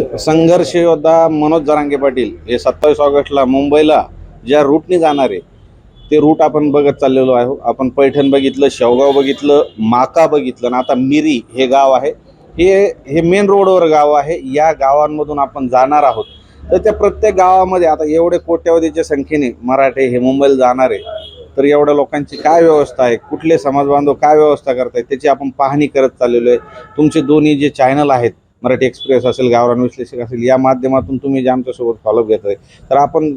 संघर्ष योद्धा मनोज जरांगे पाटील हे सत्तावीस ऑगस्टला मुंबईला ज्या रूटने जाणार आहे ते रूट आपण बघत चाललेलो आहे. आपण पैठण बघितलं शेवगाव बघितलं माका बघितलं आणि आता मिरी हे गाव आहे. हे हे मेन रोडवर गाव आहे. या गावांमधून आपण जाणार आहोत. तर त्या प्रत्येक गावामध्ये आता एवढे कोट्यावधीच्या संख्येने मराठे हे मुंबईला जाणार आहे. तर एवढ्या लोकांची काय व्यवस्था आहे? कुठले समाज बांधव काय व्यवस्था करतायत? त्याची आपण पाहणी करत चाललेलो आहे. तुमचे दोन्ही जे चॅनल आहेत मराठी एक्सप्रेस असेल गावरान विश्लेषक असेल या माध्यमातून तुम्ही जे आमच्यासोबत फॉलोअप घेत आहे. तर आपण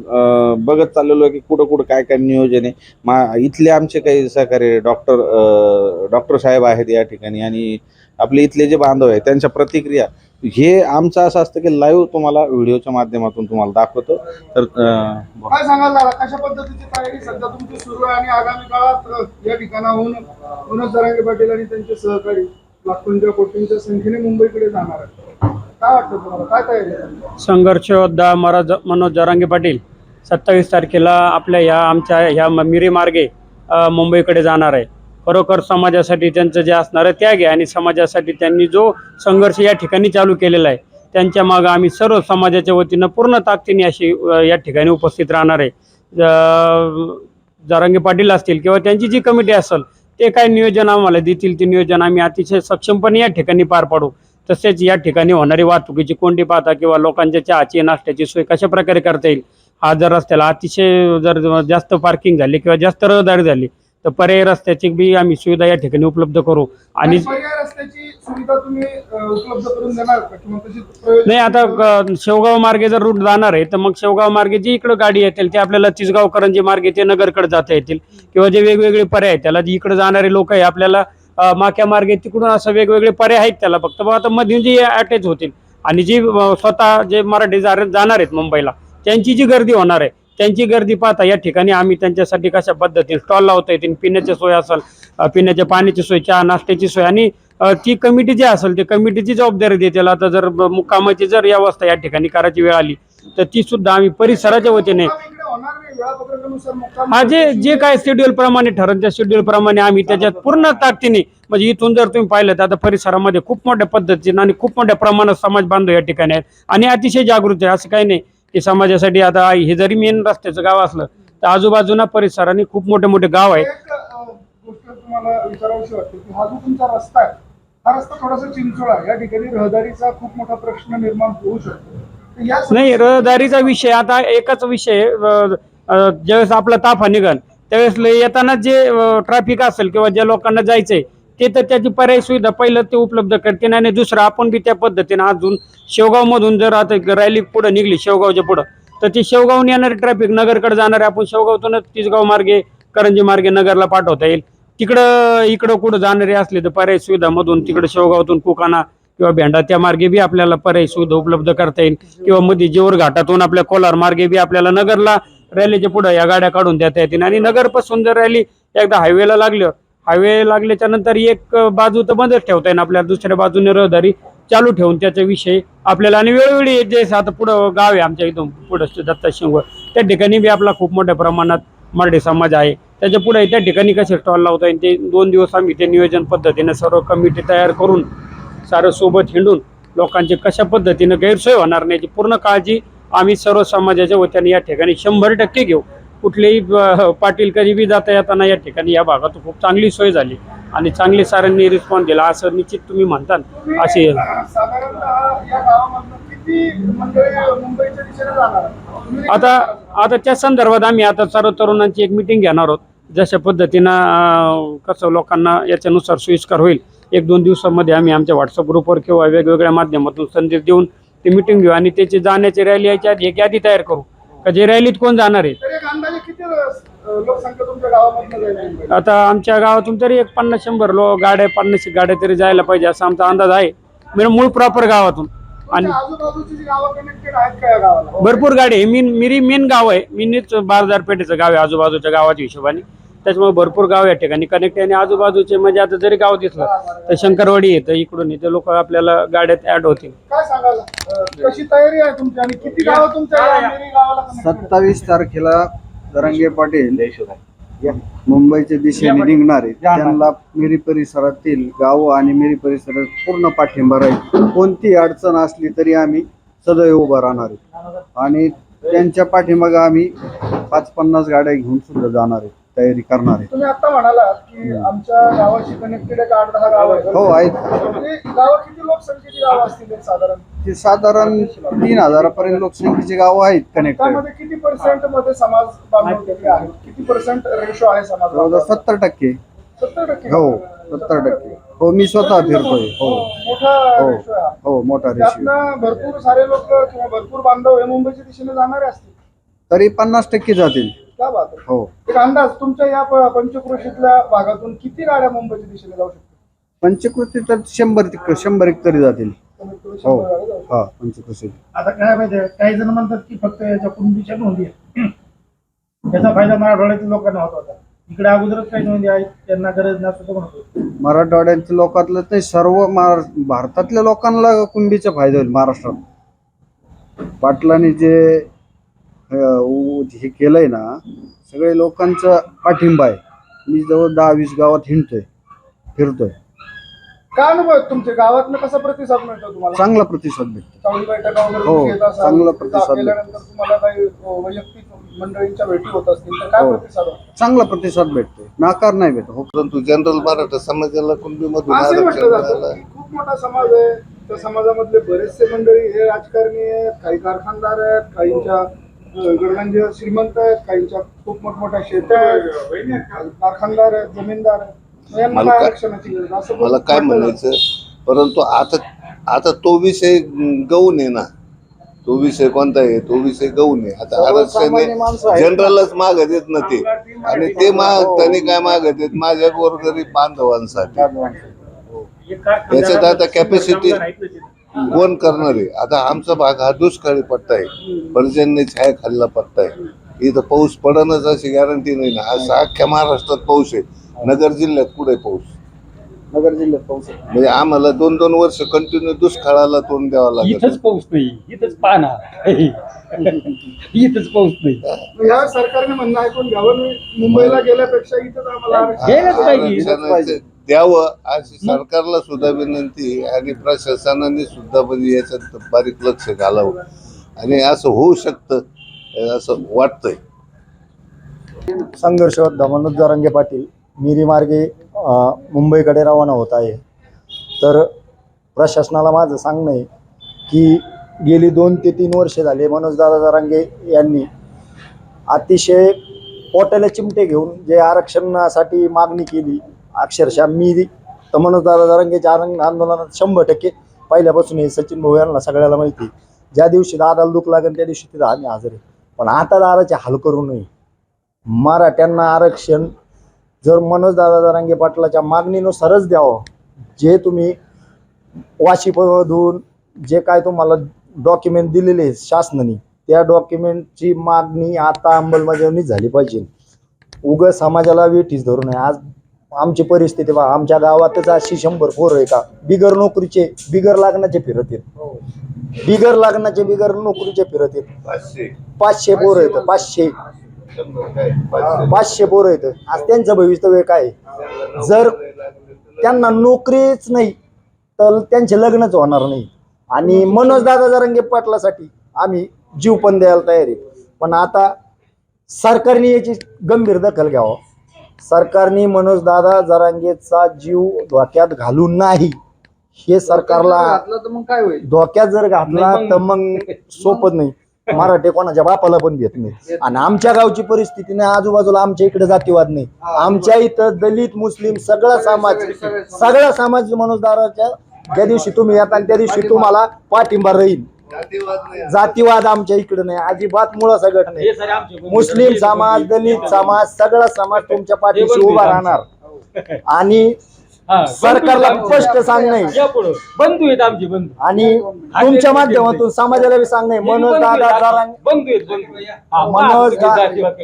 बघत चाललेलो आहे की कुठं कुठं काय काय नियोजन आहे. मा इथले आमचे काही सहकारी डॉक्टर डॉक्टर साहेब आहेत या ठिकाणी आणि आपले इथले जे बांधव आहेत त्यांच्या प्रतिक्रिया हे आमचं असं असतं की लाईव्ह तुम्हाला व्हिडिओच्या माध्यमातून तुम्हाला दाखवतो. तर काय सांगाल कशा पद्धतीची तयारी सध्या तुमची सुरू आहे आणि आगामी काळात या ठिकाणाहून मनोज पाटील आणि त्यांचे सहकारी? लाखोंच्या कोटींच्या संख्येने मुंबईकडे जाणार काय वाटतं तुम्हाला? काय तयारी आहे? संघर्ष योद्धा महाराज मनोज जरांगे पाटील सत्तावीस तारखेला आपल्या ह्या आमच्या ह्या म- मिरी मार्गे अ, मुंबईकडे जाणार आहे. खरोखर समाजासाठी त्यांचं जे असणारं त्याग आहे आणि समाजासाठी त्यांनी जो संघर्ष या ठिकाणी चालू केलेला आहे त्यांच्या मागं आम्ही सर्व समाजाच्या वतीनं पूर्ण ताकदीने अशी अ, या ठिकाणी उपस्थित राहणार आहे. ज- जरांगे पाटील असतील किंवा त्यांची जी कमिटी असेल ते काय नियोजन आम्हाला देतील ते नियोजन आम्ही अतिशय सक्षमपणे या ठिकाणी पार पाडू. तसेच या ठिकाणी होणारी वाहतुकीची कोंडी पाहता किंवा लोकांच्या चहाची नाश्त्याची सोय कशा प्रकारे करता येईल? हा जर रस्त्याला अतिशय जर जास्त पार्किंग झाली किंवा जास्त रहदारी झाली तर पर्यायी रस्त्याची बी आम्ही सुविधा या ठिकाणी उपलब्ध करू. आणि आणि पर्याय रस्त्याची सुविधा तुम्ही अ, उपलब्ध करून देणार का? किंवा तशी प्रयोजन- नाही आता शेवगाव मार्गे जर रूट जाणार आहे तर मग शेवगाव मार्गे जी इकडं गाडी येतील ते आपल्याला तिसगाव करंजी मार्गे ते नगरकडे जाता येतील. किंवा जे वेगवेगळे पर्याय आहेत त्याला जी इकडे जाणारे लोक आहे आपल्याला अ, माक्या मार्गे तिकडून असं वेगवेगळे पर्याय आहेत त्याला फक्त. मग आता मधून जी अटॅच होतील आणि जी अ, स्वतः जे मराठी जा- जाणार आहेत मुंबईला त्यांची जी गर्दी होणार आहे त्यांची गर्दी पाहता या ठिकाणी आम्ही त्यांच्यासाठी कशा पद्धतीने स्टॉल लावता येतील पिण्याची सोय असेल पिण्याच्या पाण्याची सोय चहा नाश्त्याची सोय आणि ती कमिटी जी असेल ती कमिटीची जबाबदारी देतील. आता जर मुक्कामाची जर व्यवस्था या ठिकाणी करायची वेळ आली तर ती सुद्धा आम्ही परिसराच्या वतीने हा जे जे काय शेड्यूल प्रमाणे ठरल त्या शेड्यूल प्रमाणे आम्ही त्याच्यात पूर्ण ताकदीने म्हणजे इथून जर तुम्ही पाहिलं तर आता परिसरामध्ये खूप मोठ्या पद्धतीने आणि खूप मोठ्या प्रमाणात समाज बांधव या ठिकाणी आहेत. आणि अतिशय जागृत आहे असं काही नाही. की समाजासाठी आता हे जरी मेन रस्त्याचं गाव असलं तर आजूबाजूला परिसराने खूप मोठे मोठे गाव आहेत. एक अ, गोष्ट तुम्हाला विचारावीशी वाटते की हा जो तुमचा रस्ता आहे हा रस्ता थोडासा चिंचोळा आहे. या ठिकाणी रहदारीचा खूप मोठा प्रश्न निर्माण होऊ शकतो. तर या नाही रहदारीचा विषय आता एकच विषय अ, अ, ज्यावेळेस आपला ताफा निघन त्यावेळेस ल- येताना जे ट्रॅफिक असेल किंवा ज्या लोकांना जायचंय ते तर त्याची पर्याय सुविधा पहिलं ते उपलब्ध करतील आणि दुसरं आपण बी त्या पद्धतीने अजून शेवगावमधून जर आता रॅली पुढं निघली शेवगावच्या पुढं तर ती शेवगावून येणारी ट्रॅफिक नगरकडे जाणारे आपण शेवगावतूनच तिसगाव मार्गे करंजी मार्गे नगरला पाठवता येईल. तिकडं इकडं कुठं जाणारे असले तर पर्यायी सुविधामधून तिकडं शेवगावतून कुकाना किंवा भेंडा त्या मार्गे बी आपल्याला पर्याय सुविधा उपलब्ध करता येईल. किंवा मध्ये जेवर घाटातून आपल्या कोलार मार्गे बी आपल्याला नगरला रॅलीच्या पुढं या गाड्या काढून देता येतील. आणि नगरपासून जर रॅली एकदा हायवेला लागलं हायवे लागल्याच्या नंतर एक बाजू तर बंदच ठेवता येईल आपल्याला दुसऱ्या बाजूने रहदारी चालू ठेवून त्याचा विषय आपल्याला आणि वेळोवेळी जे आता पुढं गाव आहे आमच्या इथून पुढं दत्ता शिंगवळ त्या ठिकाणी बी आपला खूप मोठ्या प्रमाणात मराठी समाज आहे. त्याच्या पुढे त्या ठिकाणी कसे स्टॉल लावता येईल ते दोन दिवस आम्ही ते नियोजन पद्धतीनं सर्व कमिटी तयार करून सारं सोबत हिंडून लोकांची कशा पद्धतीनं गैरसोय होणार नाही याची पूर्ण काळजी आम्ही सर्व समाजाच्या वतीने या ठिकाणी शंभर टक्के घेऊ. कुठलेही पाटील कधी बी जाता येताना या ठिकाणी या भागात खूप चांगली सोय झाली आणि चांगली सारांनी रिस्पॉन्स दिला. असं निश्चित तुम्ही म्हणताल तुम्ही, असे आता आता त्या संदर्भात आम्ही आता सर्व तरुणांची एक मिटिंग घेणार आहोत. जशा पद्धतीनं कसं लोकांना याच्यानुसार सोयीस्कर होईल. एक दोन दिवसामध्ये आम्ही आमच्या व्हॉट्सअप ग्रुपवर किंवा वेगवेगळ्या माध्यमातून संदेश देऊन ते मिटिंग घेऊ आणि त्याची जाण्याची रॅली आधी एक यादी तयार करू. का जे रॅलीत कोण जाणार आहे तर एक अंदाजे किती अ, लोकसंख्या तुमच्या गावामधनं जाईल मुंबईला? आता आमच्या गावातून तरी एक पन्नास शंभर लो गाड्या पन्नास गाड्या तरी जायला पाहिजे असा आमचा अंदाज आहे. म्हणजे मूळ प्रॉपर गावातून. आणि तुमच्या आजूबाजूची जी गावं कनेक्टेड आहेत का या गावाला? भरपूर गाडी आहे. मीन मिरी मेन गाव आहे. मिनीच बाजारपेठेचं गाव आहे आजूबाजूच्या गावाच्या हिशोबाने. त्याच्यामुळे भरपूर गाव या ठिकाणी कनेक्ट आहे. आणि आजूबाजूचे म्हणजे आता जरी गाव दिसलं तर शंकरवाडी येतं इकडून इथे लोक आपल्याला गाड्यात ऍड होतील. काय सांगाल? अ, कशी तयारी आहे तुमची? आणि किती गावं तुमच्या या मिरी गावाला connected आहेत? सत्तावीस तारखेला जरंगे पाटील या मुंबईच्या दिशेने निघणार आहेत. त्यांना मिरी परिसरातील गाव आणि मिरी परिसरात पूर्ण पाठिंबा राहील. कोणती अडचण असली तरी आम्ही सदैव उभं राहणार आहे आणि त्यांच्या पाठीमागे आम्ही पाच पन्नास गाड्या घेऊन सुद्धा जाणार आहे तयारी करणार आहे. तुम्ही आता म्हणालात की आमच्या गावाशी कनेक्टेड एक आठ दहा गाव आहेत. हो आहेत. म्हणजे गावं किती लोकसंख्येची गावं असतील एक साधारण? ते साधारण तीन हजारापर्यंत लोकसंख्येची गावं आहेत कनेक्टेड त्यामध्ये किती पर्सेंटमध्ये समाज बांधव किती आहेत? किती पर्सेंट रेशो आहे समाज जवळजवळ? सत्तर टक्के. सत्तर टक्के? हो सत्तर टक्के. हो मी स्वतः फिरतोय. हो. मोठा हो रेशो आहे. हा. हो मोठा त्यातनं भरपूर सारे लोक किंवा भरपूर बांधव हे मुंबईच्या दिशेने जाणारे असतील. तरी पन्नास टक्के जातील. क्या बात आहे हो. एक अंदाज तुमच्या या प- पंचक्रोशीतल्या भागातून किती गाड्या मुंबईच्या दिशेने जाऊ शकतात? पंचकृती तर शंभर तिक- शंभर एक तरी जातील. कमीत कमी हो. शंभर गाड्या जाऊ शकतात. हा पंचकृषी. आता काय माहितीये काही जण म्हणतात की फक्त याच्या कुंडीच्या नोंदी आहेत. त्याचा फायदा मराठवाड्यातील लोकांना होत होता. इकडे अगोदरच काही नोंदी आहेत त्यांना गरज नसतं म्हणतो. मराठवाड्याच्या लोकातलं ते सर्व महार भारतातल्या लोकांना कुंडीचा फायदा होईल महाराष्ट्रात. पाटलांनी जे हे केलंय ना सगळे लोकांचा पाठिंबा आहे. मी जवळ दहा वीस गावात हिंडतोय फिरतोय. काय अनुभव आहेत तुमचे? गावातनं कसा प्रतिसाद मिळतो तुम्हाला? चांगला प्रतिसाद भेटतो. चावडी बैठका वगैरे हो, तुम्ही घेत असाल, चांगला तिथं प्रतिसाद तुम्हाला काही अ, वैयक्तिक मंडळींच्या भेटी होत असतील तर काय हो. प्रतिसाद होतो? चांगला प्रतिसाद भेटतोय. नाकार नाही भेटत. हो. परंतु जनरल मराठा समाजाला कुणबीमधून असंही आरक्षण म्हटलं जातं मिळालं. की खूप मोठा समाज आहे. त्या समाजामधले बरेचसे मंडळी हे राजकारणी आहेत. काही कारखानदार आहेत काहींच्या गडगंज श्रीमंत आहेत काहींच्या खूप मोठमोठ्या शेत्या आहेत कारखानदार आहेत जमीनदार आहेत. मग यांना मला काय आरक्षणाची गरज? असं मला काय. म्हणायचं? परंतु आता आता तो विषय गौण आहे ना. तो विषय कोणता आहे? तो विषय गौण आहे आता सर्वसामान्य माणसं आहेत. ना. जनरलच मागत येत ना ते. आणि ते माग त्यांनी काय मागत येत माझ्या गोरगरीब बांधवांसाठी. याच्यात आता कॅपॅसिटी कोण करणार आहे? आता आमचा भाग हा दुष्काळी पट्टा आहे. पर्जन्य छाया खाल्ला पट्टा आहे. इथं पाऊस पडणच अशी गॅरंटी नाही ना. असं अख्ख्या महाराष्ट्रात पाऊस आहे. नगर जिल्ह्यात कुठे पाऊस? नगर जिल्ह्यात पाऊस आहे. म्हणजे आम्हाला दोन दोन वर्ष कंटिन्यू दुष्काळाला तोंड द्यावं लागत इथंच पाऊस नाही. इथंच पाहणार इथंच पाऊस नाही. या सरकारने म्हणणं ऐकून घ्यावं. मी मुंबईला गेल्यापेक्षा इथंच आम्हाला आरक्षण गेलंच पाहिजे. आरक्षणाचं द्यावं अशी सरकारला सुद्धा विनंती आणि प्रशासनाने सुद्धा म्हणजे याच्यात बारीक लक्ष घालावं. आणि असं होऊ शकतं असं वाटतंय. संघर्ष मनोज जरांगे पाटील मिरी मार्गे मुंबईकडे रवाना होत आहे. तर प्रशासनाला माझं सांगणं आहे की गेली दोन ते तीन वर्षे झाले मनोजदादा जरांगे यांनी अतिशय पोटाला चिमटे घेऊन जे आरक्षणासाठी मागणी केली अक्षरशः मी तर मनोजदादा जरांगेच्या आरंग आंदोलनात शंभर टक्के. पहिल्यापासून हे सचिन भाऊ यांना सगळ्याला माहिती आहे. ज्या दिवशी दादाला दुःख लागेल त्या दिवशी तिथं आम्ही हजर आहे. पण आता दादाचे हाल करू नये. मराठ्यांना आरक्षण जर मनोज दादा जरांगे पाटलाच्या मागणीनुसारच द्यावं जे तुम्ही वाशिपमधून जे काय तुम्हाला डॉक्युमेंट दिलेले शासनाने त्या डॉक्युमेंटची मागणी आता अंमलबजावणी झाली पाहिजे. उग समाजाला वेठीच धरू नये. आज आमची परिस्थिती बा आमच्या गावातच अशी शंभर पोरं आहे का? बिगर नोकरीचे बिगर लागण्याचे फिरत आहेत. बिगर लागण्याचे बिगर नोकरीचे फिरत आहेत. पाचशे. पोरं आहेत पाचशे. पाचशे. पोरं आहेत. आज त्यांचं भवितव्य काय आहे? जर त्यांना नोकरीच नाही तर त्यांचे लग्नच होणार नाही. आणि मनोज दादा जरंगे पाटलासाठी आम्ही जीव पण द्यायला तयार आहे पण आता सरकारने याची गंभीर दखल घ्यावं. सरकारने मनोज दादा जरांगेचा जीव धोक्यात घालू नाही. हे सरकारला घातलं तर मग काय होईल? धोक्यात जर घातला तर मग सोपत नाही. मराठी कोणाच्या बापाला पण भेट नाही. आणि आमच्या गावची परिस्थिती नाही आजूबाजूला आमच्या इकडे जातीवाद नाही. आमच्या इथं दलित मुस्लिम सगळा समाज सगळा समाज मनोजदाराच्या ज्या दिवशी तुम्ही येता त्या दिवशी तुम्हाला पाठिंबा राहील. जातीवाद नाही. जातीवाद आमच्या इकडे नाही. अजिबात मुळा सगळं नाही. मुस्लिम समाज दलित समाज सगळा समाज तुमच्या पाठीशी उभा राहणार. आणि सरकारला स्पष्ट सांगणे बंधू आहेत आमचे बंधू. आणि तुमच्या माध्यमातून समाजाला बी सांगणे मनोज दादा जरांगे. हा, मनोज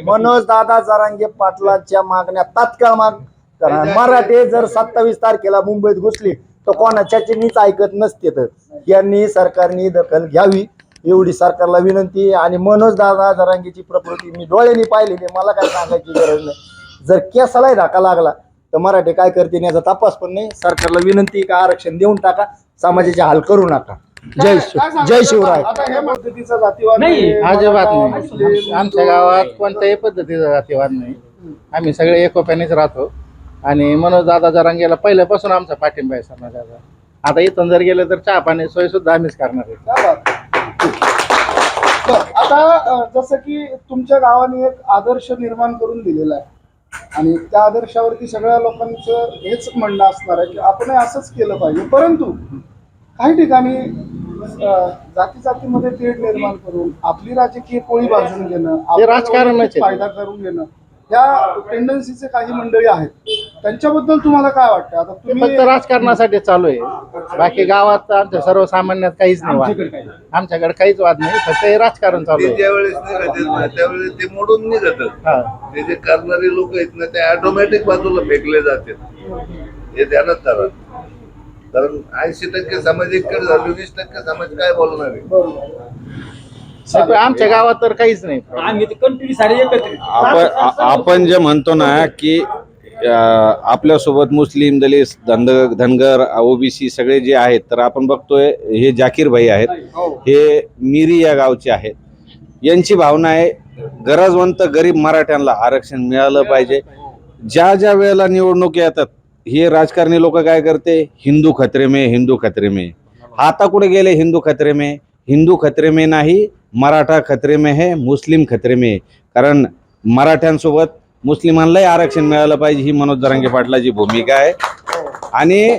मनोज दादा जरांगे पाटलाच्या मागण्या तात्काळ माग करा मराठे जर सत्तावीस तारखेला मुंबईत घुसली तर कोणाच्या चिन्हीच ऐकत नसते तर. यांनी सरकारने दखल घ्यावी एवढी सरकारला विनंती. आणि मनोज दादा जरांगेची प्रकृती मी डोळ्यांनी पाहिलेली. मला काय सांगायची गरज नाही. जर केसालाही धाका लागला तर मराठे काय करतील याचा तपास पण नाही. सरकारला विनंती का आरक्षण देऊन टाका समाजाचे हाल करू नका. जय शिव- जय शिवराय. आता पद्धतीचा जातीवाद नाही, अजिबात नाही आमच्या गावात कोणत्याही पद्धतीचा जातीवाद नाही. आम्ही सगळे एकोप्यानेच राहतो. आणि मनोज दादा जरांगेला पहिल्यापासून आमचा पाठिंबा आहे समाजाचा आता इथून जर गेलं तर चहा पाणी सोय सुद्धा आम्हीच करणार आहे क्या बात. बरं, आता अं, जसं की तुमच्या गावाने एक आदर्श निर्माण करून दिलेला आहे आणि त्या आदर्शावरती सगळ्या लोकांचं हेच म्हणणं असणार आहे की आपण असंच केलं पाहिजे परंतु काही ठिकाणी जाती जातीमध्ये तेढ निर्माण करून आपली राजकीय पोळी भाजून घेणं आपल्या राजकारणच वैयक्तिक आहे. फायदा करून घेणं या टेंडन्सीचे काही मंडळी आहेत. त्यांच्याबद्दल तुम्हाला काय वाटतं आता ते तुम्ही फक्त राजकारणासाठी चालू आहे. बाकी गावात आमच्या सर्वसामान्यात काहीच नाही वाद. आमच्याकडे काहीच वाद नाही. फक्त हे राजकारण चालू ते आहे ज्या वेळेस निघतात ना त्यावेळेस ते मोडून निघतात हा. ते जे करणारे लोक आहेत ना ते ऑटोमॅटिक बाजूला फेकले जातात. हे ध्यानात धरा. कारण ऐंशी टक्के समाज एककडे झाले वीस टक्के समाज काय बोलणार आहे? बरोबर. पण आमच्या गावात तर काहीच नाही. आम्ही कंटिन्यू सारे एकत्र आपण आ- आपण जे म्हणतो ना की अं, आपल्यासोबत मुस्लिम दलित धंद धनगर ओबीसी सगळे जे आहेत तर आपण बघतोय हे जाकीर भाई आहेत. हे. मिरी या गावचे आहेत. यांची भावना आहे गरजवंत गरीब मराठ्यांना आरक्षण मिळालं पाहिजे. ज्या ज्या वेळेला निवडणूक येतात हे राजकारणी लोक काय करते? हिंदू खतरे में हिंदू खतरे में आता कुठे गेले हिंदू खतरे में हिंदू खतरे में नाही मराठा खतरे में है मुस्लिम खतरे में है. कारण मराठ्यांसोबत मुस्लिमांनाही आरक्षण मिळालं पाहिजे ही मनोज जरांगे पाटलाची भूमिका आहे. आणि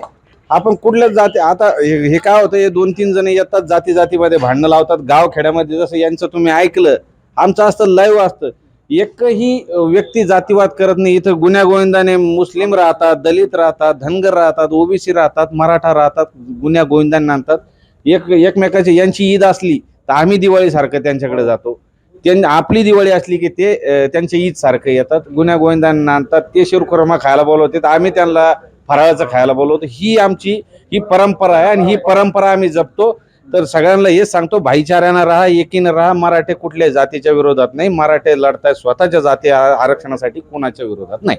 आपण कुठल्याच जाती आता हे हे काय होतं हे दोन तीन जण येतात जाती जातीमध्ये भांडणं लावतात गाव खेड्यामध्ये जसं यांचं तुम्ही ऐकलं आमचं असतं लाईव्ह असतं एकही व्यक्ती जातीवाद करत नाही इथं गुन्ह्यागोविंदाने मुस्लिम राहतात दलित राहतात धनगर राहतात ओबीसी राहतात मराठा राहतात गुन्ह्या गोविंदांना आणतात. एक एकमेकाची यांची ईद असली तर आम्ही दिवाळीसारखं त्यांच्याकडे जातो. त्यांनी आपली दिवाळी असली की ते त्यांच्या ईद सारखं येतात. गुन्ह्या गोविंदांना आणतात. ते शिरखुरमा खायला बोलवतात. आम्ही त्यांना फराळाचं खायला बोलवतो. ही आमची ही परंपरा आहे आणि ही परंपरा आम्ही जपतो. तर सगळ्यांना हेच सांगतो. भाईचाऱ्यानं राहा एकीनं राहा. मराठे कुठल्या जातीच्या विरोधात नाही. मराठे लढताय स्वतःच्या जाती आरक्षणासाठी कोणाच्या विरोधात नाही.